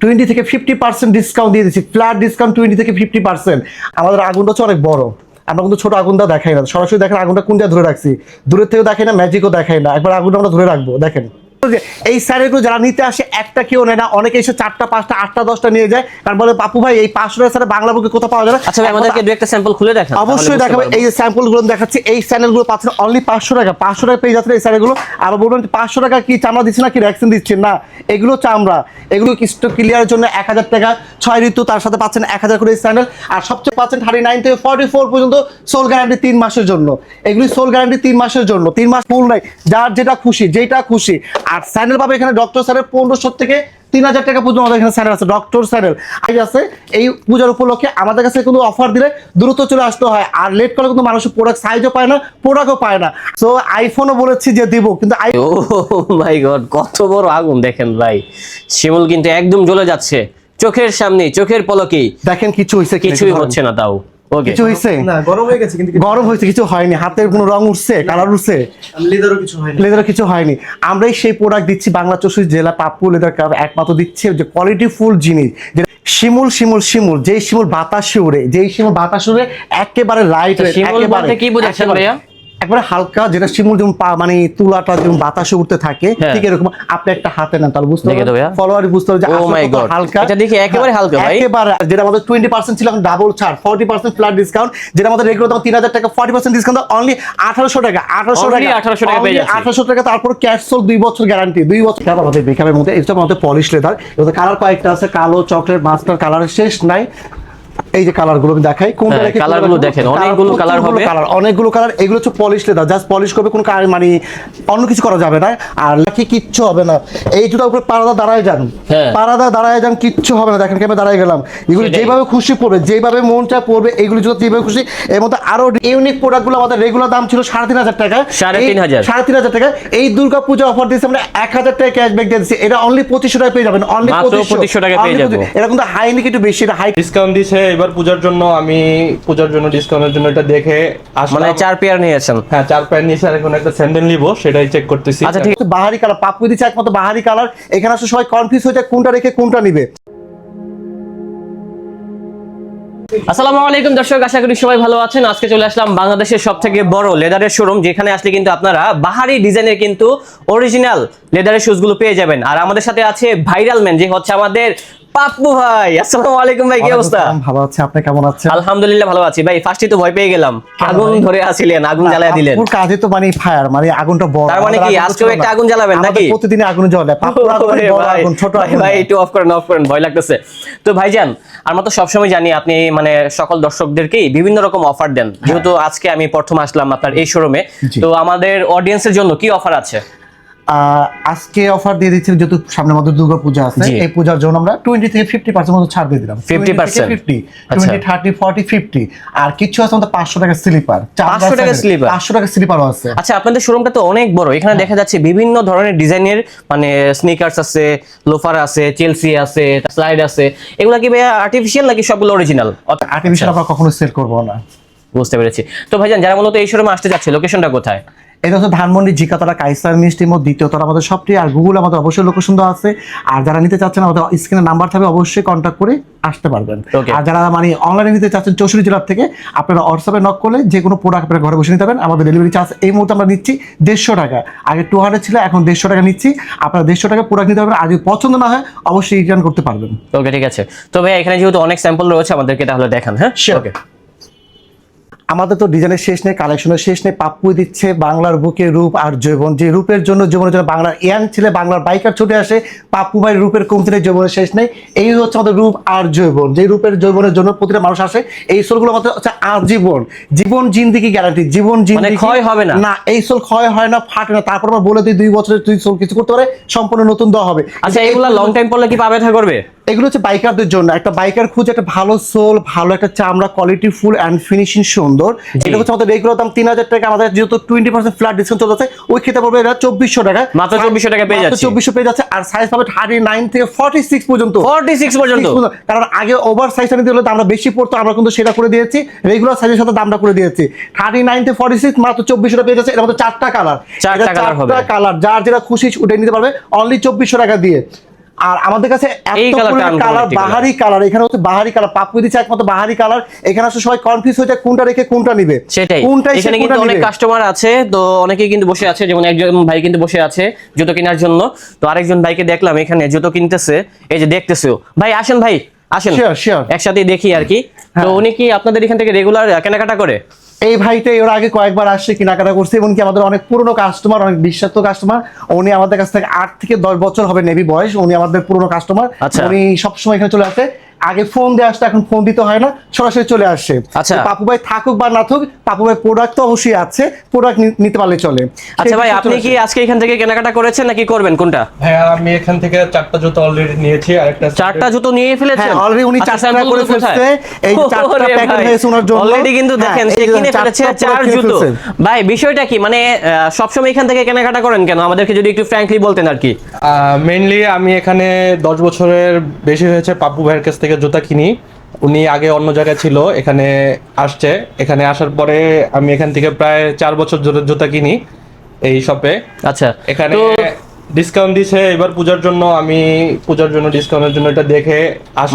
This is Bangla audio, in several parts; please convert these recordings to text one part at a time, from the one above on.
টোয়েন্টি থেকে ফিফটি পার্সেন্ট ডিসকাউন্ট দিয়ে দিচ্ছি ফ্ল্যাট ডিসকাউন্ট টোয়েন্টি থেকে ফিফটি পার্সেন্ট আমাদের আগুনটা হচ্ছে অনেক বড়। আমরা কিন্তু ছোট আগুনটা দেখাই না। সরাসরি দেখেন আগুনটা কোনটা ধরে রাখছি? দূরের থেকেও দেখাই না ম্যাজিকও দেখাই না। একবার আগুনটা আমরা ধরে রাখব। দেখেন। এই স্যারেগুলো যারা নিতে আসে একটা কেউ নেয় না। অনেকে এসে চারটা পাঁচটা আটটা দশটা নিয়ে যায়। কারণ বলে পাপু ভাই এই পাঁচশো স্যারে বাংলা বুকে কোথাও পাওয়া যাবে? আচ্ছা আমাদেরকে দু একটা স্যাম্পল খুলে দেখান অবশ্যই দেখাবে। এই যে স্যাম্পলগুলো দেখাচ্ছি এই চ্যানেলগুলো পাচ্ছেন অনলি পাঁচশো টাকা। পাঁচশো টাকা পেয়ে যাচ্ছে এই চ্যানেল আবার বলবেন পাঁচশো টাকা কি চামড়া দিচ্ছে না কি ভ্যাকসিন দিচ্ছে? না এগুলো চামড়া। এগুলো স্টক ক্লিয়ারের জন্য এক হাজার টাকা? ছয় ঋতু তার সাথে পাচ্ছেন এক হাজার করে চ্যানেল আর সবচেয়ে পাচ্ছেন থার্টি নাইন থেকে ফর্টি ফোর পর্যন্ত সোল গ্যারান্টি তিন মাসের জন্য। এগুলি সোল গ্যারান্টি তিন মাসের জন্য। তিন মাস ফুল নাই। যার যেটা খুশি যেটা খুশি। আর স্যানেল পাবে এখানে ডক্টর স্যারের পনেরোশো থেকে তিন হাজার টাকা পর্যন্ত আমাদের এখানে স্যানেল আছে। ডক্টর স্যানেল আজ আছে এই পূজার উপলক্ষে আমাদের কাছে কিন্তু অফার দিলে দ্রুত চলে আসতে হয়। আর লেট করলে কিন্তু মানুষ প্রোডাক্ট সাইজও পায় না প্রোডাক্টও পায় না। সো আইফোনও বলেছি যে দিব কিন্তু ও মাই গড কত বড় আগুন দেখেন ভাই। শিমুল কিন্তু একদম জ্বলে যাচ্ছে। চোখের সামনে চোখের পলকেই দেখেন কিছু হয়েছে কিছুই হচ্ছে না তাও। ওকে কিছু হয়েছে না গরম হয়ে গেছে কিন্তু গরম হয়েছে কিছু হয়নি। হাতের কোনো রং উঠছে কালার উঠছে? লেদারও কিছু হয়নি। লেদার কিছু হয়নি। আমরাই সেই প্রোডাক্ট দিচ্ছি বাংলা চৌষট্টি জেলা পাপ্পু লেদার একমাত্র দিচ্ছে যে কোয়ালিটি ফুল জিনিস। শিমুল শিমুল শিমুল যেই শিমুল বাতাসে উড়ে যেই শিমুল বাতাসে উড়ে একেবারে লাইট শিমুল বলতে কি বোঝাচ্ছেন ভাইয়া? একবারে হালকা যেটা শিমুল যেমন মানে তুলাটা যেমন বাতাসে উঠতে থাকে হ্যাঁ। ঠিক এরকম আপনি একটা হাতে নেন তাহলে বুঝতে ভাইয়া। ফলোয়ার বুঝতে পারবে যে Oh হালকা এটা দেখি একেবারে হালকা ভাই। একেবারে যেটা আমাদের টোয়েন্টি পার্সেন্ট ছিল এখন ডাবল ছাড় ফর্টি পার্সেন্ট ফ্ল্যাট ডিসকাউন্ট যেটা আমাদের রেগুলার দাম তিন হাজার টাকা ফর্টি পার্সেন্ট ডিসকাউন্ট অনলি আঠারোশো টাকা আঠারোশো Only টাকা 1800 টাকা পেয়ে যাচ্ছি। আঠারোশো টাকা তারপর ক্যাশ সোল দুই বছর গ্যারান্টি দুই বছর তারপর আমাদের বেকারের মধ্যে এটা আমাদের পলিশ লেদার এবার কালার কয়েকটা আছে কালো চকলেট মাস্টার কালার শেষ নাই এই যে কালারগুলো আমি দেখাই কোনটা হ্যাঁ, রেখে colour কোনটা গুলো দেখেন, অনেকগুলো প্রচুরগুলো হবে। colour, অনেকগুলো কালার এগুলো হচ্ছে পলিশ লেদার জাস্ট পলিশ করবে কোনো কার- মানে অন্য কিছু করা যাবে না। আর লাকি কিচ্ছু হবে না। এই জুতার উপরে পারাদা দাঁড়ায় যান। হ্যাঁ। পারাদা দাঁড়ায় যান কিচ্ছু হবে না। দেখেন কেমন দাঁড়ায় গেলাম। এগুলো যেভাবে খুশি পড়বে যেভাবে মনটা পড়বে এগুলো জুতো যেভাবে খুশি এর মধ্যে আরও ইউনিক প্রোডাক্টগুলো আমাদের রেগুলার দাম ছিল সাড়ে তিন হাজার টাকা। সাড়ে তিন হাজার। সাড়ে তিন হাজার টাকা। এই দুর্গা পূজা অফার দিয়েছে আমরা এক হাজার টাকা ক্যাশব্যাক দিয়ে দিচ্ছি এটা অনলি পঁচিশশো টাকা পেয়ে যাবেন। অনলি 2500 টাকায় পেয়ে যাব। এটা কিন্তু হাই একটু বেশি এটা হাই ডিসকাউন্ট দিছে এবার পূজার জন্য আমি পূজার জন্য ডিসকাউন্টের জন্য এটা দেখে আসলাম। মানে চার পেয়ার নিয়েছেন। হ্যাঁ চার প্যান্ট নিয়েছি আর এখন একটা স্যান্ডেল নিবো সেটাই চেক করতেছি। আচ্ছা ঠিক আছে। বাহারি কালার পাপ্পু দিচ্ছে একমাত্র বাহারি কালার এখানে আসলে সবাই কনফিউজ হয়ে যায় কোনটা রেখে কোনটা নিবে। আসসালামু আলাইকুম দর্শক আশা করি সবাই ভালো আছেন। আজকে চলে আসলাম বাংলাদেশের সব থেকে বড় লেদারের শোরুম যেখানে আসলে কিন্তু আপনারা বাহারি ডিজাইনের কিন্তু অরিজিনাল লেদারের শুজগুলো পেয়ে যাবেন। আর আমাদের সাথে আছে ভাইরাল ম্যান যে হচ্ছে আমাদের পাপ্পু ভাই আসসালামু আলাইকুম ভাই কি অবস্থা? ভালো আছে। আপনি কেমন আছেন? আলহামদুলিল্লাহ ভালো আছি ভাই ফার্স্টে তো ভয় পেয়ে গেলাম। আগুন ধরে আসিলেন আগুন জ্বালায় দিলেন। পাপ্পুর কাজে তো মানে ফায়ার মানে আগুনটা বড়। তার মানে কি, আজকেও একটা আগুন জ্বালাবেন নাকি? প্রতিদিনই আগুন জ্বলে। পাপ্পুর বড় ভাই, আগুন ছোট ভাই, একটু অফ করেন অফ করেন ভয় লাগতেছে। তো ভাইজান আমরা তো সবসময় জানি আপনি মানে সকল দর্শকদেরকেই বিভিন্ন রকম অফার দেন। যেহেতু আজকে আমি প্রথম আসলাম আপনার এই শোরুমে। তো আমাদের অডিয়েন্সের জন্য কি অফার আছে? আজকে অফার দিয়ে দিচ্ছি যেহেতু সামনে আমাদের দুর্গা পূজা আছে এই পূজার জন্য আমরা টোয়েন্টি থেকে ফিফটি পার্সেন্ট মতো ছাড় দিয়ে দিলাম। 50% ফিফটি আচ্ছা। টোয়েন্টি থার্টি ফর্টি ফিফটি আর কিছু আছে আমাদের পাঁচশো টাকা স্লিপার 500 টাকা slipper? পাঁচশো টাকা স্লিপারও আছে। আচ্ছা আপনাদের শোরুমটা তো অনেক বড়। এখানে দেখা যাচ্ছে বিভিন্ন ধরনের ডিজাইনের মানে স্নিকার্স আছে লোফার আছে চেলসি আছে স্লাইড আছে। এগুলা কি ভাই আর্টিফিশিয়াল নাকি সবগুলো অরিজিনাল আর্টিফিশিয়াল আমরা কখনো সেল করব না। বুঝতে পেরেছি। তো ভাইজান যারা মূলত এই শোরুমে আসতে যাচ্ছে লোকেশনটা কোথায়? এটা হচ্ছে ধানমন্ডি জিকাতলা কাইসার মিষ্টি মোড় দ্বিতীয়তলা আমাদের সবটি আর গুগল আমাদের অবশ্যই লোকেশন দেওয়া আছে। আর যারা নিতে চাচ্ছেন আমাদের স্ক্রিনে নাম্বার থাকবে অবশ্যই কন্ট্যাক্ট করে আসতে পারবেন। আর যারা মানে অনলাইনে নিতে চাচ্ছেন চৌষট্টি জেলার থেকে আপনারা হোয়াটসঅ্যাপে নক করলে যে কোনো প্রোডাক্ট আপনারা ঘরে বসে নিতে পারবেন। আমাদের ডেলিভারি চার্জ এই মুহূর্তে আমরা নিচ্ছি দেড়শো টাকা। আগে টু হান্ড্রেড ছিল এখন দেড়শো টাকা নিচ্ছি। আপনারা দেড়শো টাকা প্রোডাক্ট নিতে পারবেন। আর যদি পছন্দ না হয় অবশ্যই রিটার্ন করতে পারবেন। ওকে ঠিক আছে। তো ভাই এখানে যেহেতু অনেক স্যাম্পল রয়েছে আমাদেরকে তাহলে দেখান হ্যাঁ. ওকে আমাদের তো ডিজাইনের শেষ নেই কালেকশনের শেষ নেই পাপ্পু দিচ্ছে বাংলার বুকে রূপ আর যৌবন। যে রূপের জন্য যৌবনের জন্য বাংলার ইয়াং ছেলে বাংলার বাইকার ছুটে আসে পাপ্পু ভাই রূপের কমতি নেই যৌবনের শেষ নেই। এই হচ্ছে আমাদের রূপ আর যৌবন। যে রূপের যৌবনের জন্য প্রতিটা মানুষ আসে এই সোলগুলো আমাদের হচ্ছে আজীবন জীবন। জীবন জিন্দিগি গ্যারান্টি জীবন জিন্দিগি মানে ক্ষয় হবে না? না এই সোল ক্ষয় হয় না ফাটে না। তারপর আমরা বলে দিই দুই বছরের তুই সোল কিছু করতে পারে সম্পূর্ণ নতুন দেওয়া হবে। আচ্ছা এগুলা লং টাইম পড়লে কি পাবে করবে? এগুলো হচ্ছে বাইকারদের জন্য। একটা বাইকার খুঁজে একটা ভালো সোল ভালো একটা চামড়া কোয়ালিটি ফুল অ্যান্ড ফিনিশিং সুন্দর। এটা হচ্ছে আমাদের রেগুলার দাম তিন হাজার টাকা। আমাদের যেহেতু টোয়েন্টি পার্সেন্ট ফ্ল্যাট ডিসকাউন্ট চলছে ওই খেতে পড়বে এটা চব্বিশশো টাকা। মাত্র 2400 টাকা পেয়ে যাচ্ছি। চব্বিশশো পেয়ে যাচ্ছে। আর সাইজ পাবে থার্টি নাইন থেকে ফর্টি সিক্স পর্যন্ত। 46 পর্যন্ত। কারণ আগে ওভার সাইজটা নিতে হলে আমরা বেশি পড়তো আমরা কিন্তু সেটা করে দিয়েছি। রেগুলার সাইজের সাথে দামটা করে দিয়েছি। থার্টি নাইন থেকে ফর্টি সিক্স মাত্র চব্বিশশো টাকা পেয়ে যাচ্ছে। এটা মধ্যে চারটা কালার চারটা। কালার যার যেটা খুশি উঠে নিতে পারবে। অনলি চব্বিশশো টাকা দিয়ে। আর আমাদের কাছে এত কালার বাহারি কালার এখানে হচ্ছে বাহারি কালার পাপ্পু দিচ্ছে একমাত্র বাহারি কালার এখানে আসলে সবাই কনফিউজ হয়ে যায় কোনটা রেখে কোনটা নিবে। সেটাই। কোনটাই সে এখানে কিন্তু অনেক কাস্টমার আছে তো অনেকেই কিন্তু বসে আছে যেমন একজন ভাই কিন্তু বসে আছে জুতো কেনার জন্য। তো আরেকজন ভাইকে দেখলাম এখানে জুতো কিনতেছে এই যে দেখতেছো ভাই আসেন ভাই আসেন. একসাথে দেখি আর কি। তো হ্যাঁ। উনি কি আপনাদের এখান থেকে রেগুলার কেনাকাটা করে? এই ভাইটা এর আগে কয়েকবার আসছে কেনাকাটা করছে এবং কি আমাদের অনেক পুরনো কাস্টমার অনেক বিশ্বাস্ত কাস্টমার উনি আমাদের কাছ থেকে আট থেকে দশ বছর হবে নেভি বয়স উনি আমাদের পুরনো কাস্টমার আচ্ছা। উনি সবসময় এখানে চলে আসে আগে ফোন দিয়ে আসতো এখন ফোন দিতে হয় না সরাসরি চলে আসছে আচ্ছা। পাপু ভাই থাকুক বা না থাকুক পাপু ভাই প্রোডাক্ট তো অবশ্যই আছে প্রোডাক্ট নিতে পারলে চলে। আচ্ছা ভাই আপনি কি আজকে এখান থেকে কেনাকাটা করেছেন নাকি করবেন? কোনটা? হ্যাঁ আমি এখান থেকে চারটা জুতো অলরেডি নিয়েছি আর একটা চারটা জুতো নিয়ে ফেলেছেন? হ্যাঁ, already উনি আচ্ছা, চারটা করে ফেলছে। এই চারটা ভাই, হয়েছে ওনার জন্য। already কিন্তু হ্যাঁ, দেখেন সে কিনে ফেলেছে চার জুতো। ভাই বিষয়টা কি? মানে আহ, সবসময় এখান থেকে কেনাকাটা করেন কেন? আমাদেরকে যদি একটু ফ্র্যাঙ্কলি বলতেন আর কি। মেইনলি আমি এখানে দশ বছরের বেশি হয়েছে পাপু ভাইয়ের কাছ থেকে জুতা কিনি উনি আগে অন্য জায়গায় ছিল এখানে আসছে। এখানে আসার পরে আমি এখান থেকে প্রায় চার বছর ধরে জুতা কিনি এই শপে আচ্ছা এখানে ডিসকাউন্ট দিছে এবার পূজার জন্য আমি পূজার জন্য ডিসকাউন্টের জন্য এটা দেখে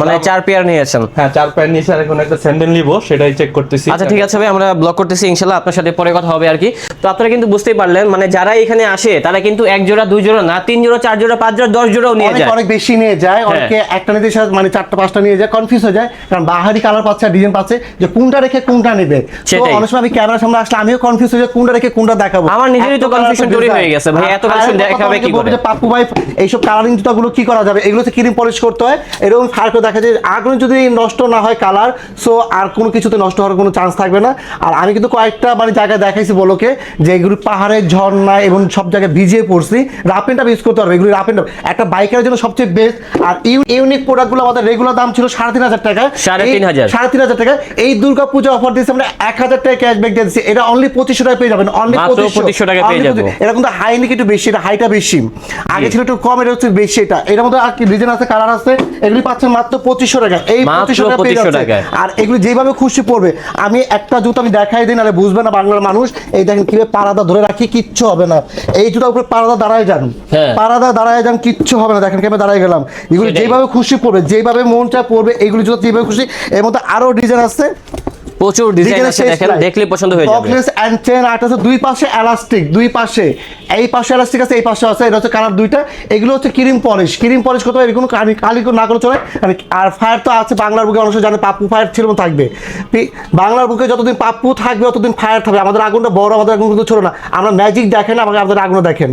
মানে চার পেয়ার নিয়েছেন? হ্যাঁ চার প্যান্ট নিয়েছি আর এখন একটা স্যান্ডেল নিবো সেটাই চেক করতেছি। আচ্ছা ঠিক আছে ভাই আমরা ব্লক করতেছি ইনশাল্লাহ আপনার সাথে পরে কথা হবে আর কি। তো আপনারা কিন্তু বুঝতেই পারলেন মানে যারা এখানে আসে তারা কিন্তু এক জোড়া দুই জোড়া না তিন জোড়া চার জোড়া পাঁচ জোড়া দশ জোড়াও নিয়ে যায়। অনেক বেশি নিয়ে যায় অনেকে একটা নিতে সাথে মানে চারটা পাঁচটা নিয়ে যায় কনফিউজ হয়ে যায় কারণ বাহারি কালার পাচ্ছে আর ডিজাইন পাচ্ছে যে কোনটা রেখে কোনটা নেবে। তো। অনেক সময় আমি ক্যামেরার সামনে আসলে আমিও কনফিউজ হয়ে যাই কোনটা রেখে কোনটা দেখাবো। আমার নিজেরই তো আছে তৈরি হয়ে গেছে ভাই, এত আরেকটা দেখাবে কি বলবে যে পাপ্পু ভাই এইসব কালারিং জুতাগুলো কি করা যাবে? এগুলো ক্রিম পলিশ করতে হয়? এরকম ফায়ার করে দেখা যায় আগুন যদি নষ্ট না হয় কালার সো আর কোনো কিছুতে নষ্ট হওয়ার কোনো চান্স থাকবে না। আর আমি কিন্তু কয়েকটা মানে জায়গায় দেখাইছি বলোকে যে এগুলো পাহাড়ের ঝর্ণা এবং সব জায়গায় ভিজিয়ে পড়ছি। রাপেনটা ইউজ করতে পারবে এগুলো রাপেনটা একটা বাইকের জন্য সবচেয়ে বেস্ট আর ইউনিক প্রোডাক্টগুলো আমাদের রেগুলার দাম ছিল সাড়ে তিন হাজার টাকা। সাড়ে তিন হাজার। সাড়ে তিন হাজার টাকা। এই দুর্গা পূজা অফার দিয়েছে আমরা এক হাজার টাকা ক্যাশব্যাক দিয়ে দিচ্ছি এটা অনলি পঁচিশশো টাকা পেয়ে যাবেন। অনলি 2500 টাকায় পেয়ে যাব। এটা কিন্তু হাইনিক একটু বেশি এটা হাইটা বেশি। আগে ছিল একটু কম এটা হচ্ছে বেশি এটা। এটার মধ্যে আর কি ডিজাইন আছে কালার আছে এগুলি পাচ্ছেন মাত্র পঁচিশশো টাকা এই পঁচিশশো টাকা পেয়ে যাচ্ছে। আর এগুলি যেভাবে খুশি পড়বে আমি একটা জুতো আমি দেখাই দিই নাহলে বুঝবে না বাংলার মানুষ। এই দেখেন কীভাবে পারাদা ধরে রাখি কিচ্ছু হবে না। এই জুতার উপরে পারাদা দাঁড়ায় যান। হ্যাঁ। পারাদা দাঁড়ায় যান কিচ্ছু হবে না। দেখেন কেমন দাঁড়ায় গেলাম। এগুলি যেভাবে খুশি পড়বে যেভাবে মনটা পড়বে এগুলি জুতো যেভাবে খুশি। এর মধ্যে আরও ডিজাইন আছে। প্রচুর ডিজাইন আছে দেখেন দেখলে পছন্দ হয়ে যাবে। Douglas and chain আর্ট আছে দুই পাশে এলাস্টিক দুই পাশে। এই পাশে এলাস্টিক আছে এই পাশে আছে এটা হচ্ছে কালার দুইটা। এগুলো হচ্ছে ক্রিম পলিশ ক্রিম পলিশ করতে হয় এরকম কালি না করে চলে। মানে আর ফায়ার তো আছে বাংলার বুকে অবশ্যই জানে পাপ্পু ফায়ার ছিল থাকবে। বাংলার বুকে যতদিন পাপ্পু থাকবে ততদিন ফায়ার থাকবে। আমাদের আগুনটা বড় আমাদের আগুন কিন্তু ছোট না। আমরা ম্যাজিক দেখেন আমাকে আমাদের আগুন দেখেন।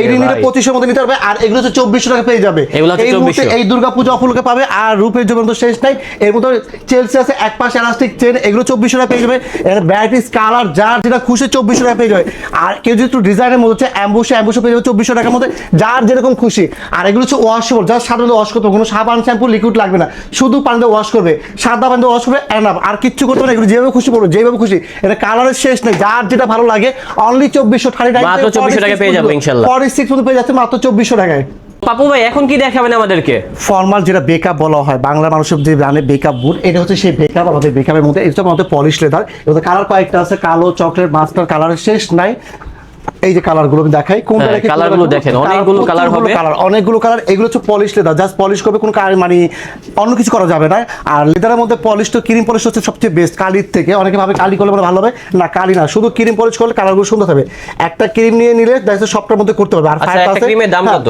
এই নিলে ভাই। পঁচিশের মধ্যে নিতে পারবে আর এগুলো হচ্ছে চব্বিশশো টাকা পেয়ে যাবে। এই মুহূর্তে এই দুর্গা পুজো অফুলকে পাবে আর রূপের জন্য তো শেষ নাই। এর মধ্যে চেলসি আছে এক পাশে এলাস্টিক চেন এগুলো চব্বিশশো টাকা পেয়ে যাবে। এর ভ্যারাইটিস কালার যার যেটা খুশি চব্বিশশো টাকা পেয়ে যাবে। আর কেউ যদি একটু ডিজাইনের মধ্যে হচ্ছে অ্যাম্বুসে অ্যাম্বুসে পেয়ে যাবে চব্বিশশো টাকার মধ্যে যার যেরকম খুশি। আর এগুলো হচ্ছে ওয়াশেবল যার সাধারণত ওয়াশ করতে কোনো সাবান শ্যাম্পু লিকুইড লাগবে না। শুধু পানিতে ওয়াশ করবে। সাদা পানিতে ওয়াশ করবে এনাফ আর কিচ্ছু করতে হবে না এগুলো যেভাবে খুশি পড়বে যেভাবে খুশি। এটা কালারের শেষ নেই। যার যেটা ভালো লাগে অনলি চব্বিশশো থার্টি মাত্র 2400 টাকায় পেয়ে যাবে ইনশাল্লাহ। ফর্টি সিক্স পেয়ে যাচ্ছে মাত্র চব্বিশশো টাকায়। পাপু ভাই এখন কি দেখাবেন আমাদেরকে? ফর্মাল যেটা বেকআপ বলা হয় বাংলা মানুষের যে জানে বেকআপ বুট এটা হচ্ছে সেই বেকআপ আমাদের বেকআপের মধ্যে এটা আমাদের পলিশ লেদার এবার কালার কয়েকটা আছে কালো চকলেট মাস্টার কালারের শেষ নাই। এই যে কালারগুলো দেখাই কোনটা হ্যাঁ, গুলো দেখেন, অনেকগুলো colour হবে। কালার অনেকগুলো কালার এগুলো হচ্ছে পলিশ লেদার জাস্ট পলিশ করবে কোনো কার মানে অন্য কিছু করা যাবে না। আর লেদারের মধ্যে পলিশ তো ক্রিম পলিশ হচ্ছে সবচেয়ে বেস্ট কালির থেকে। অনেকে ভাবে কালি করলে মানে ভালো হবে। না কালি না শুধু ক্রিম পলিশ করলে কালারগুলো সুন্দর হবে একটা ক্রিম নিয়ে নিলে দেখা যাচ্ছে সবটার মধ্যে করতে পারবে। আর আচ্ছা, ফায়ার ক্রিমের দাম হ্যাঁ, কত?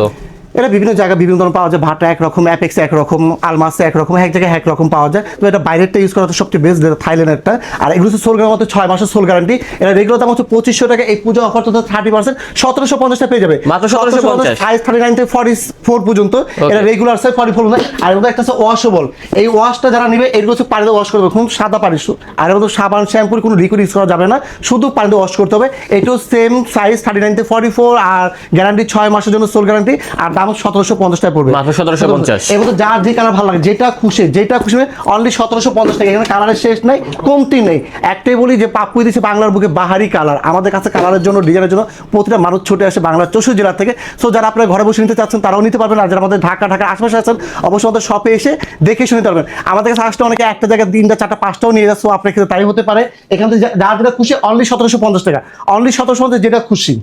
এটা বিভিন্ন জায়গায় বিভিন্ন ধরনের পাওয়া যায়। ভাটা একরকম অ্যাপেক্স একরকম আলমাসে একরকম এক জায়গায় একরকম পাওয়া যায়। তো এটা বাইরেরটা ইউজ করা সবচেয়ে বেস্ট যেটা থাইল্যান্ডেরটা আর এগুলো হচ্ছে সোল মতো ছয় মাসের সোল গ্যারান্টি এটা রেগুলার দাম হচ্ছে পঁচিশশো টাকা। এই পুজো অফার তো থার্টি পার্সেন্ট সতেরোশো পঞ্চাশটা পেয়ে যাবে। মাত্র 1750 সাইজ থার্টি নাইন থেকে ফর্টি ফোর পর্যন্ত। এটা রেগুলার সাইজ ফর্টি ফোর আর এর মধ্যে একটা হচ্ছে ওয়াশেবল এই ওয়াশটা যারা নিবে এগুলো হচ্ছে পানিতে ওয়াশ করবে খুব সাদা পানি শু- আর এর মধ্যে সাবান শ্যাম্পুর কোনো লিকুইড ইউজ করা যাবে না। শুধু পানিতে ওয়াশ করতে হবে। এটাও সেম সাইজ থার্টি নাইন থেকে ফর্টি ফোর আর গ্যারান্টি ছয় মাসের জন্য সোল গ্যারান্টি আর দাম সতেরোশো পঞ্চাশ টাকা পড়বে। মাত্র 1750 এর মধ্যে যার যে কালার ভালো লাগে যেটা খুশি যেটা খুশি অনলি সতেরোশো পঞ্চাশ টাকা। এখানে কালারের শেষ নাই কমতি নেই। একটাই বলি যে দিচ্ছে বাংলার বুকে বাহারি কালার আমাদের কাছে কালারের জন্য ডিজাইনের জন্য প্রতিটা মানুষ ছুটে আসে বাংলার চৌষট্টি জেলা থেকে। সো যারা আপনার ঘরে বসে নিতে চাচ্ছেন তারাও নিতে পারবেন। আর যারা আমাদের ঢাকা ঢাকার আশেপাশে আছেন অবশ্যই আমাদের শপে এসে দেখে শুনে নিতে পারবেন। আমাদের কাছে আসলে অনেকে একটা জায়গায় তিনটা চারটা পাঁচটাও নিয়ে যাচ্ছে আপনার ক্ষেত্রে তাই হতে পারে। এখান থেকে যার যেটা খুশি অনলি সতেরোশো পঞ্চাশ টাকা। অনলি সতেরোশো পঞ্চাশ যেটা খুশি।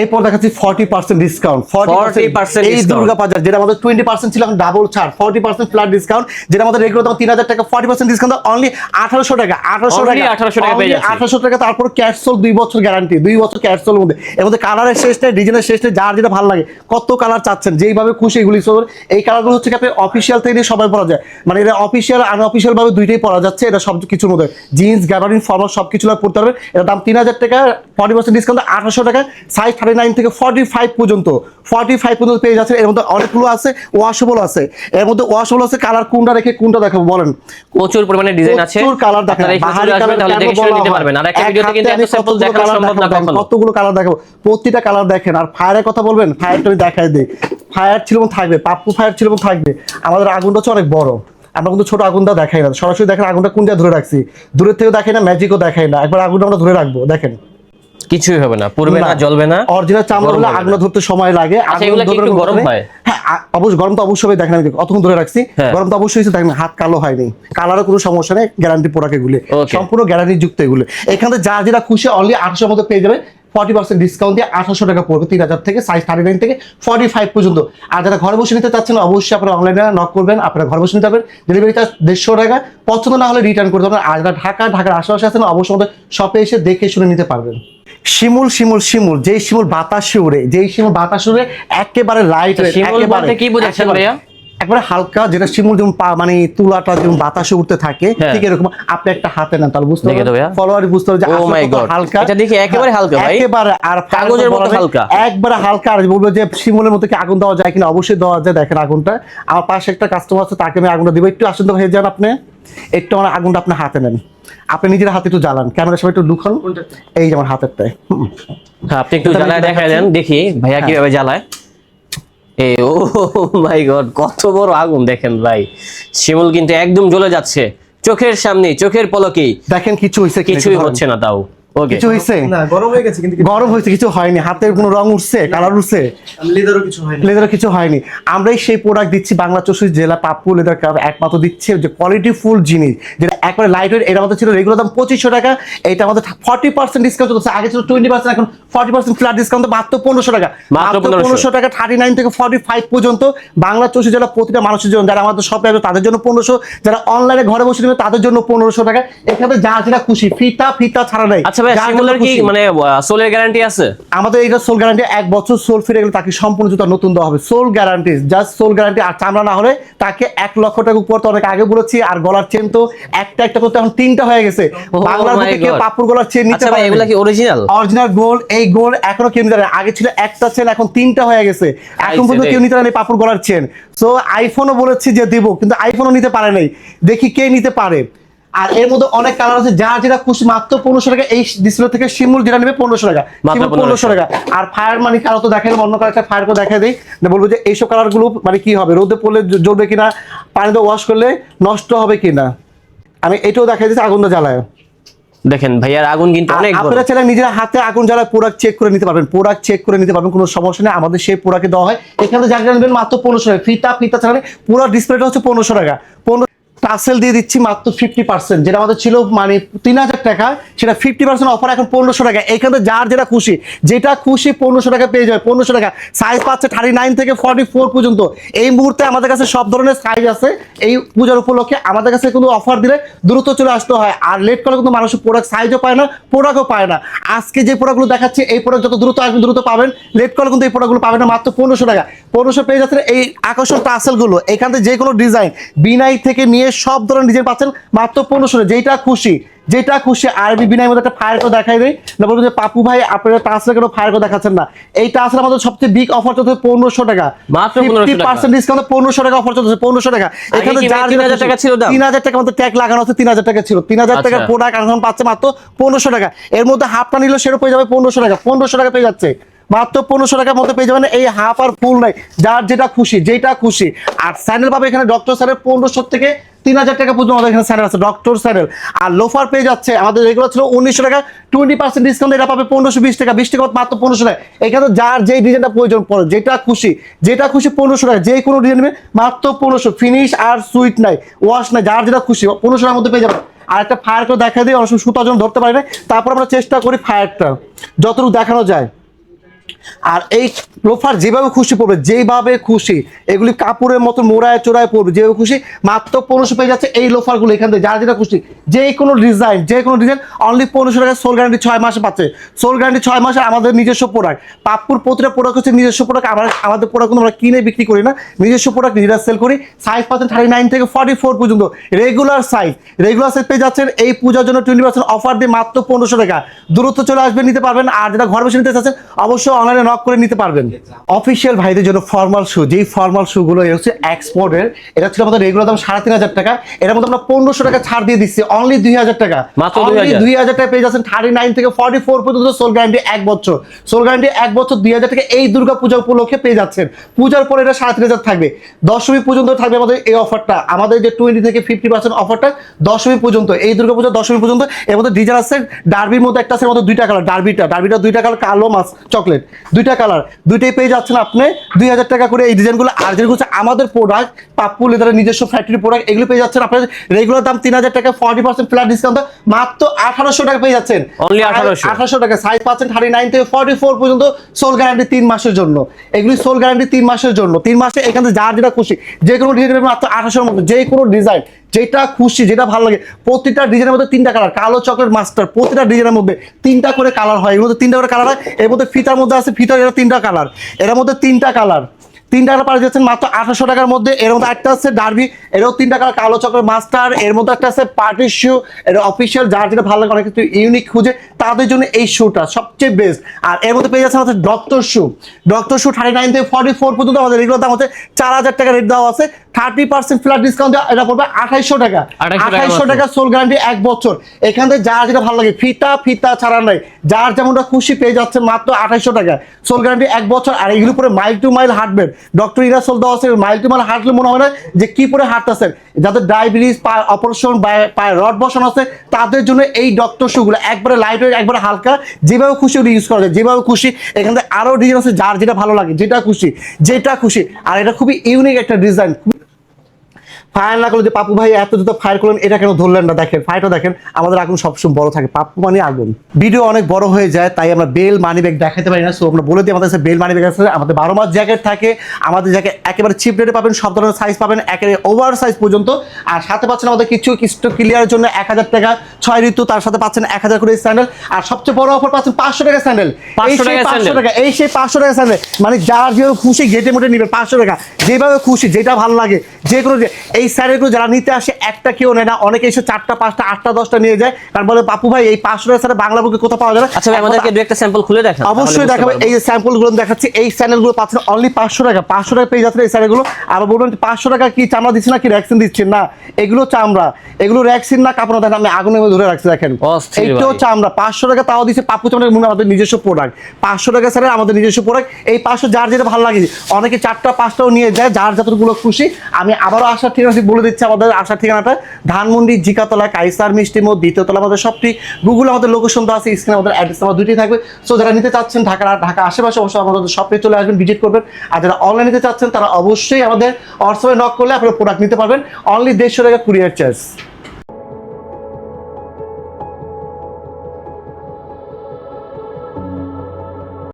এরপর দেখাচ্ছি ফর্টি পার্সেন্ট ডিসকাউন্ট 40% এই দুর্গা বাজার যেটা আমাদের টোয়েন্টি পার্সেন্ট ছিল এখন ডাবল ছাড় ফর্টি পার্সেন্ট ফ্ল্যাট ডিসকাউন্ট যেটা আমাদের রেগুলার দাম তিন হাজার টাকা ফর্টি পার্সেন্ট ডিসকাউন্ট অনলি আঠারোশো টাকা আঠারোশো টাকা। 1800 টাকা আঠারোশো টাকা তারপর ক্যাশসোল দুই বছর গ্যারান্টি দুই বছর ক্যাশসোল মধ্যে। এর মধ্যে কালারের শেষ নেই ডিজাইনের শেষ নেই যার যেটা ভালো লাগে কত কালার চাচ্ছেন যেইভাবে খুশি এগুলি সব এই কালারগুলো হচ্ছে আপনি অফিসিয়াল থেকে নিয়ে সবাই পরা যায়। মানে এটা অফিসিয়াল আনঅফিসিয়াল ভাবে দুইটাই পরা যাচ্ছে এটা সব কিছুর মধ্যে। জিন্স গ্যাবারিন ফর্মাল সব কিছু পড়তে পারবেন। এটা দাম তিন হাজার টাকা ফর্টি পার্সেন্ট ডিসকাউন্ট আঠারোশো টাকা সাইজ থার্টি নাইন থেকে ফর্টি ফাইভ পর্যন্ত ফর্টি ফাইভ পর্যন্ত পেয়ে যাচ্ছে এর মধ্যে অনেকগুলো আছে ওয়াশেবল আছে। এর মধ্যে ওয়াশেবল আছে কালার কোনটা রেখে কোনটা দেখাবো বলেন। প্রচুর পরিমাণে ডিজাইন আছে। প্রচুর কালার দেখেন বাহারি কালার তাহলে দেখে শুনে নিতে পারবেন আর একটা ভিডিওতে কিন্তু এত স্যাম্পল দেখানো সম্ভব না কখনো। কতগুলো কালার দেখাবো। প্রতিটা কালার দেখেন আর ফায়ারের কথা বলবেন ফায়ারটা আমি দেখাই দিই। ফায়ার ছিল থাকবে পাপ্পু ফায়ার ছিল থাকবে। আমাদের আগুনটা হচ্ছে অনেক বড়। আমরা কিন্তু ছোট আগুনটা দেখাই না। সরাসরি দেখেন আগুনটা কোন জায়গায় ধরে রাখছি? দূরের থেকে দেখাই না ম্যাজিকও দেখাই না। একবার আগুনটা আমরা ধরে রাখব দেখেন। কিছুই হবে না পুড়বে না জ্বলবে না অরিজিনাল চামড়া হলে আগুন ধরতে সময় লাগে আচ্ছা, এগুলা কি ধরে একটু গরম হয়? হ্যাঁ আ- গরম তো অবশ্যই দেখেন আমি অতক্ষণ ধরে রাখছি। হ্যাঁ। গরম তো অবশ্যই দেখেন হাত কালো হয়নি। কালারও কোনো সমস্যা নেই গ্যারান্টি এগুলি। Okay. সম্পূর্ণ গ্যারান্টি যুক্ত এগুলো। এখানে যা যেটা খুশি অনলি আটশোর মধ্যে পেয়ে যাবে। ফর্টি পার্সেন্ট ডিসকাউন্ট দিয়ে আঠারোশো টাকা পড়বে তিন হাজার থেকে সাইজ থার্টি নাইন থেকে ফর্টি ফাইভ পর্যন্ত। আর যারা ঘরে বসে নিতে চাচ্ছেন অবশ্যই আপনারা অনলাইনে নক করবেন আপনারা ঘরে বসে নিতে পারবেন। ডেলিভারি চার্জ দেড়শো টাকা। পছন্দ না হলে রিটার্ন করতে পারবেন। আর যারা ঢাকা ঢাকার আশেপাশে আছেন অবশ্যই আমাদের শপে এসে দেখে শুনে নিতে পারবেন। শিমুল শিমুল শিমুল। যেই শিমুল বাতাসে উড়ে যেই শিমুল বাতাসে উড়ে একেবারে লাইট শিমুল বলতে কি বোঝাচ্ছেন ভাইয়া? একবারে হালকা যেটা শিমুল যেমন মানে তুলাটা যেমন বাতাসে উঠতে থাকে হ্যাঁ। ঠিক এরকম। আপনি একটা হাতে নেন তাহলে বুঝতে ফলোয়ার বুঝতে আসলে my কত God. হালকা। এটা দেখি একেবারে হালকা ভাই। একেবারে আর কাগজের মতো হালকা। একবারে হালকা। আর বলব যে শিমুলের মতো কি আগুন দেওয়া যায় কিনা? অবশ্যই দেওয়া যায়। দেখেন আগুনটা। আমার পাশে একটা কাস্টমার আছে তাকে আমি আগুনটা দিব। একটু আসুন তো হয়ে যান আপনি। একটু আমার আগুনটা আপনি হাতে নেন। আপনি নিজের হাতে একটু জ্বালান। ক্যামেরার সময় একটু লুকান। এই যেমন হাতের তাই হ্যাঁ আপনি একটু জ্বালায় দেখা দেন দেখি ভাইয়া হ্যাঁ। কীভাবে জ্বালায়। এ ও মাই গড কত বড় আগুন দেখেন ভাই। শিমুল কিন্তু একদম জ্বলে যাচ্ছে। চোখের সামনে চোখের পলকেই। দেখেন কিছু হয়েছে কিছুই হচ্ছে না তাও। কিছু হয়েছে গরম হয়ে গেছে কিন্তু গরম হয়েছে কিছু হয়নি। হাতের কোনো রং উঠছে কালার উঠছে? লেদারও কিছু হয়নি। লেদার কিছু হয়নি। আমরাই সেই প্রোডাক্ট দিচ্ছি বাংলা চৌষট্টি জেলা পাপ্পু লেদার কাপ একমাত্র দিচ্ছে যে কোয়ালিটি ফুল জিনিস। যেটা একবারে লাইট ওয়েট এটা আমাদের ছিল রেগুলার দাম পঁচিশশো টাকা এটা আমাদের ফর্টি পার্সেন্ট ডিসকাউন্ট চলছে। আগে ছিল টোয়েন্টি পার্সেন্ট এখন ফর্টি পার্সেন্ট ফ্ল্যাট ডিসকাউন্ট মাত্র পনেরোশো টাকা। মাত্র পনেরোশো। টাকা থার্টি নাইন থেকে ফর্টি ফাইভ পর্যন্ত বাংলা চৌষট্টি জেলা প্রতিটা মানুষের জন্য যারা আমাদের শপে আসবে তাদের জন্য পনেরোশো। যারা অনলাইনে ঘরে বসে নেবে তাদের জন্য পনেরোশো টাকা। এখানে যা যেটা খুশি ফিতা ফিতা ছাড়া নাই। আচ্ছা ভাই যার কি মানে সোলের গ্যারান্টি আছে? আমাদের এটা সোল গ্যারান্টি এক বছর সোল ফিরে গেলে তাকে সম্পূর্ণ জুতা নতুন দেওয়া হবে। Sole guarantee just sole guarantee আর চামড়া না হলে তাকে এক লক্ষ টাকা উপর তো অনেক আগে বলেছি আর গলার চেন তো একটা একটা করতে এখন তিনটা হয়ে গেছে। বাংলার বুকে কেউ পাপুর গলার চেন নিতে পারে এগুলা কি অরিজিনাল অরিজিনাল গোল এই গোল এখনও কেউ নিতে আগে ছিল একটা চেন এখন তিনটা হয়ে গেছে। এখন পর্যন্ত কেউ নিতে পারে না পাপুর গলার চেন সো আইফোনও বলেছি যে দিব কিন্তু আইফোনও নিতে পারে নাই। দেখি কে নিতে পারে। আর এর মধ্যে অনেক কালার আছে যার যেটা খুশি মাত্র পনেরোশো টাকা এই ডিসপ্লে থেকে শিমুল যেটা নেবে পনেরোশো টাকা। পনেরোশো টাকা। আর ফায়ার মানে কারও তো দেখাই অন্য কালারটা ফায়ার করে দেখা না বলব যে এইসব কালারগুলো মানে কি হবে? রোদে পড়লে জ্বলবে কিনা পানিতে ওয়াশ করলে নষ্ট হবে কিনা? আমি এটাও দেখাই দিচ্ছি আগুনটা জ্বালায়। দেখেন ভাইয়ার আগুন কিন্তু অনেক আপনারা চাইলে নিজের হাতে আগুন জ্বালায় প্রোডাক্ট চেক করে নিতে পারবেন। প্রোডাক্ট চেক করে নিতে পারবেন কোনো সমস্যা নেই। আমাদের সেই প্রোডাক্টে দেওয়া হয়। এখানে যা জানবেন মাত্র পনেরোশো টাকা। ফিতা ফিতা ছাড়া পুরো ডিসপ্লেটা হচ্ছে পনেরোশো টাকা। পনেরো টাসেল দিয়ে দিচ্ছি মাত্র ফিফটি পার্সেন্ট যেটা আমাদের ছিল মানে তিন হাজার টাকা, সেটা ফিফটি পার্সেন্ট অফার এখন পনেরোশো টাকা। এখানে যার যেটা খুশি যেটা খুশি পনেরোশো টাকা পেয়ে যাবে, পনেরোশো টাকা। সাইজ পাচ্ছে থার্টি নাইন থেকে ফর্টি ফোর পর্যন্ত। এই মুহূর্তে আমাদের কাছে সব ধরনের সাইজ আছে। এই পূজার উপলক্ষে আমাদের কাছে কিন্তু অফার দিলে দ্রুত চলে আসতে হয়। আর লেট করলে কিন্তু মানুষ প্রোডাক্ট সাইজও পায় না প্রোডাক্টও পায় না। আজকে যে প্রোডাক্টগুলো দেখাচ্ছে, এই প্রোডাক্ট যত দ্রুত আসবে, দ্রুত পাবেন। লেট করলে কিন্তু এই প্রোডাক্টগুলো পাবেন না, মাত্র পনেরোশো টাকা। পনেরোশো পেয়ে যাচ্ছে এই আকর্ষণ টাসেলগুলো এখান থেকে যে কোনো ডিজাইন বিনাই থেকে নিয়ে সব ধরনের ডিজাইন পাচ্ছেন মাত্র পনেরোশো যেটা খুশি যেটা খুশি আরবি বিনাই মধ্যে একটা ফায়ার করে দেখাই দেয় না বলব যে পাপু ভাই আপনারা টাসলে কেন ফায়ার করে দেখাচ্ছেন না। এই টাসলে আমাদের সবচেয়ে বিগ অফার চলছে পনেরোশো টাকা। মাত্র 1500 টাকা। পার্সেন্ট ডিসকাউন্ট পনেরোশো টাকা অফার চলছে পনেরোশো টাকা। এখানে যার 3000 টাকা ছিল তিন হাজার টাকা মতো ট্যাগ লাগানো আছে তিন হাজার টাকা ছিল। তিন হাজার টাকার আচ্ছা। প্রোডাক্ট এখন পাচ্ছে মাত্র পনেরোশো টাকা। এর মধ্যে হাফটা নিলে সেটা পেয়ে যাবে পনেরোশো টাকা। পনেরোশো টাকা পেয়ে যাচ্ছে। মাত্র পনেরোশো টাকার মধ্যে পেয়ে যাবেন এই হাফ আর ফুল নাই, যার যেটা খুশি যেটা খুশি। আর স্যান্ডেল পাবে এখানে ডক্টর স্যারের পনেরোশো থেকে তিন হাজার টাকা পর্যন্ত আমাদের এখানে স্যান্ডেল আছে, ডক্টর স্যান্ডেল আর লোফার পেয়ে যাচ্ছে, আমাদের এগুলো ছিল উনিশশো টাকা টোয়েন্টি পার্সেন্ট ডিসকাউন্ট এটা পাবে পনেরোশো বিশ টাকা বিশ টাকা মাত্র পনেরোশো টাকা। এখানে যার যেই ডিজাইনটা প্রয়োজন পড়ে, যেটা খুশি যেটা খুশি পনেরোশো টাকা, যে কোনো ডিজাইন নেবে মাত্র পনেরোশো। ফিনিশ আর সুইট নাই ওয়াশ নাই, যার যেটা খুশি, পনেরোশো টাকার মধ্যে পেয়ে যাবেন। আর একটা ফায়ার করে দেখা দিই, অনেক সুতা যখন ধরতে পারি না, তারপর আমরা চেষ্টা করি ফায়ারটা যতটুকু দেখানো যায়। আর এই লোফার যেভাবে খুশি পড়বে, যেভাবে খুশি, এগুলি কাপড়ের মতো মোড়ায় চোরায় পড়বে যেভাবে খুশি, মাত্র পনেরোশো পেয়ে যাচ্ছে এই লোফারগুলো এখান থেকে। যার যেটা খুশি যে কোনো ডিজাইন যে কোনো ডিজাইন অনলি পনেরোশো টাকা সোল গ্যারান্টি ছয় মাসে পাচ্ছে। সোল গ্যারান্টি ছয় মাসে আমাদের নিজস্ব প্রোডাক্ট পাপ্পুর প্রতিটা প্রোডাক্ট হচ্ছে নিজস্ব প্রোডাক্ট আমরা, আমাদের প্রোডাক্ট কিন্তু আমরা কিনে বিক্রি করি না। নিজস্ব প্রোডাক্ট নিজেরা সেল করি। সাইজ পাচ্ছেন থার্টি নাইন থেকে ফর্টি ফোর পর্যন্ত। রেগুলার সাইজ রেগুলার সাইজ পেয়ে যাচ্ছেন এই পূজার জন্য টোয়েন্টি পার্সেন্ট অফার দিয়ে মাত্র পনেরোশো টাকা। দূরত্ব চলে আসবেন নিতে পারবেন। আর যেটা ঘর বসে নিতে চাচ্ছেন, অবশ্যই অনলাইনে নক করে নিতে পারবেন। অফিসিয়াল ভাইদের জন্য ফর্মাল শু যেই ফর্মাল শু গুলো হচ্ছে এক্সপোর্টের এটা ছিল আমাদের রেগুলার দাম সাড়ে তিন হাজার টাকা। এটার মধ্যে আমরা পনেরোশো টাকা ছাড় দিয়ে দিচ্ছি অনলি দুই হাজার টাকা। মাত্র Only 2000 দুই হাজার টাকা পেয়ে যাচ্ছেন থার্টি নাইন থেকে ফর্টি ফোর পর্যন্ত সোল গ্যারান্টি এক বছর। সোল গ্যারান্টি এক বছর দুই হাজার টাকা এই দুর্গা পূজা উপলক্ষে পেয়ে যাচ্ছেন। পূজার পরে এটা সাড়ে তিন হাজার থাকবে। দশমী পর্যন্ত থাকবে আমাদের এই অফারটা আমাদের যে টোয়েন্টি থেকে ফিফটি পার্সেন্ট অফারটা দশমী পর্যন্ত। এই দুর্গা পূজা দশমী পর্যন্ত এর মধ্যে ডিজাইন আছে ডার্বির মধ্যে একটা আছে এর মধ্যে দুইটা কালার ডার্বিটা। ডার্বিটা দুইটা কালার কালো মাছ চকলেট দুইটা কালার। দুইটাই পেয়ে যাচ্ছেন আপনি দুই হাজার টাকা করে এই ডিজাইনগুলো আর যেগুলো হচ্ছে আমাদের প্রোডাক্ট পাপ্পু লেদারের নিজস্ব ফ্যাক্টরি প্রোডাক্ট এগুলো পেয়ে যাচ্ছেন আপনার রেগুলার দাম তিন হাজার টাকা ফর্টি পার্সেন্ট ফ্ল্যাট ডিসকাউন্ট মাত্র আঠারোশো টাকা পেয়ে যাচ্ছেন। Only 1800 আঠারোশো। টাকা সাইজ পাচ্ছেন থার্টি নাইন থেকে ফর্টি ফোর পর্যন্ত সোল গ্যারান্টি তিন মাসের জন্য। এগুলি সোল গ্যারান্টি তিন মাসের জন্য। তিন মাসে এখান থেকে যার যেটা খুশি যে কোনো ডিজাইন মাত্র আঠারোশোর মধ্যে যে কোনো ডিজাইন যেটা খুশি, যেটা ভালো লাগে। প্রতিটা ডিজাইনের মধ্যে তিনটা কালার কালো চকলেট মাস্টার প্রতিটা ডিজাইনের মধ্যে তিনটা করে কালার হয়। এর মধ্যে তিনটা করে কালার হয়, এর মধ্যে ফিতার মধ্যে আছে ফিতার এটা তিনটা কালারের মধ্যে তিনটা কালার তিন টাকা পাওয়া যাচ্ছেন মাত্র আঠারোশো টাকার মধ্যে। এর মধ্যে একটা আছে ডার্বি এরও তিন টাকার কালো চক্রের মাস্টার এর মধ্যে একটা আছে পার্টি শু এর অফিসিয়াল যার যেটা ভালো লাগে অনেক কিছু ইউনিক খুঁজে তাদের জন্য এই শুটা সবচেয়ে বেস্ট আর এর মধ্যে পেয়ে যাচ্ছে আমাদের Doctor Shoe Doctor Shoe thirty nine থেকে ফর্টি ফোর পর্যন্ত আমাদের রেগুলার দাম হচ্ছে চার হাজার টাকা রেট দেওয়া আছে। থার্টি পার্সেন্ট ফ্ল্যাট ডিসকাউন্ট দেওয়া এটা পড়বে আঠাইশশো টাকা। 2800 টাকা সোল গ্যারান্টি এক বছর। এখান থেকে যার যেটা ভালো লাগে ফিতা ফিতা ছাড়া নাই। যার যেমনটা খুশি পেয়ে যাচ্ছে মাত্র আঠাইশশো টাকা সোল গ্যারান্টি এক বছর আর এগুলো পরে মাইল টু মাইল হাঁটবেন ডক্টর ইরাসল দাও আছে মাইল টু হাঁটলে মনে হয় না যে কি পরে হাঁটতেছেন। যাদের ডায়াবেটিস পায়ে অপারেশন পায়ে রড বসানো আছে, তাদের জন্য এই ডক্টর শুগুলো একবারে লাইট ওয়েট একবারে হালকা, যেভাবে খুশি ওটা ইউজ করা যায়, যেভাবে খুশি। এখান থেকে আরও ডিজাইন আছে যার যেটা ভালো লাগে, যেটা খুশি যেটা খুশি। আর এটা খুবই ইউনিক একটা ডিজাইন ফায়ার না করলে যে পাপু ভাই এত যত ফায়ার করলেন এটা কেন ধরলেন না? দেখেন ফায়ারটা দেখেন আমাদের আগুন সবসময় বড় থাকে। পাপ্পু মানে আগুন। ভিডিও অনেক বড় হয়ে যায় তাই আমরা বেল মানি ব্যাগ দেখাতে পারি না। সো আমরা বলে দিই আমাদের কাছে বেল মানি ব্যাগ আছে আমাদের বারো মাস জ্যাকেট থাকে আমাদের জ্যাকেট একেবারে চিপ রেটে পাবেন সব ধরনের সাইজ পাবেন একেবারে ওভার সাইজ পর্যন্ত। আর সাথে পাচ্ছেন আমাদের কিছু কিছু ক্লিয়ারের জন্য এক হাজার টাকা ছয় ঋতু তার সাথে পাচ্ছেন এক হাজার করে স্যান্ডেল আর সবচেয়ে বড় অফার পাচ্ছেন পাঁচশো টাকা স্যান্ডেল 500 টাকা পাঁচশো টাকা এই সেই পাঁচশো টাকা স্যান্ডেল মানে যার যেভাবে খুশি গেটে মোটে নিবে পাঁচশো টাকা। যেভাবে খুশি যেটা ভালো লাগে যে কোনো যে- এই স্যারেগুলো যারা নিতে আসে একটা কেউ নেয় না। অনেকে এসে চারটা পাঁচটা আটটা দশটা নিয়ে যায়। কারণ বলে পাপু ভাই এই পাঁচশো টাকা স্যারে বাংলা বুকে কোথাও পাওয়া যাবে? আচ্ছা আমাদেরকে দু একটা স্যাম্পল খুলে দেখান অবশ্যই দেখাবো। এই যে স্যাম্পলগুলো দেখাচ্ছি এই চ্যানেলগুলো পাচ্ছেন অনলি পাঁচশো টাকা। পাঁচশো টাকা পেয়ে যাচ্ছে এই চ্যানেলগুলো আবার বলবেন পাঁচশো টাকা কি চামড়া দিচ্ছে না কি ভ্যাকসিন দিচ্ছেন না এগুলো চামড়া। এগুলো ভ্যাকসিন না কাপড় দেখেন আমি আগুনে ধরে রাখছি দেখেন। এইটাও চামড়া। পাঁচশো টাকা তাও দিচ্ছে পাপু চামড়া মনে আমাদের নিজস্ব প্রোডাক্ট পাঁচশো টাকা স্যার আমাদের নিজস্ব প্রোডাক্ট এই পাঁচশো যার যেটা ভালো লাগে অনেকে চারটা পাঁচটাও নিয়ে যায় যার যতগুলো খুশি। আমি আবারও আসার ঠিকানা বলে দিচ্ছে আমাদের আসার ঠিকানাটা। ধানমন্ডি জিকাতলা কাইসার, মিষ্টি মোড় দ্বিতীয়তলা আমাদের সবটি। গুগল আমাদের লোকেশন তো আছে স্ক্রিনে আমাদের অ্যাড্রেস আমার দুটি থাকবে। সো যারা নিতে চাচ্ছেন ঢাকার ঢাকা আশেপাশে, অবশ্যই আমাদের শপে চলে আসবেন ভিজিট করবেন। আর যারা অনলাইন নিতে চাচ্ছেন, তারা অবশ্যই আমাদের হোয়াটসঅ্যাপে নক করলে আপনারা প্রোডাক্ট নিতে পারবেন। অনলি দেড়শো টাকা কুরিয়ার চার্জ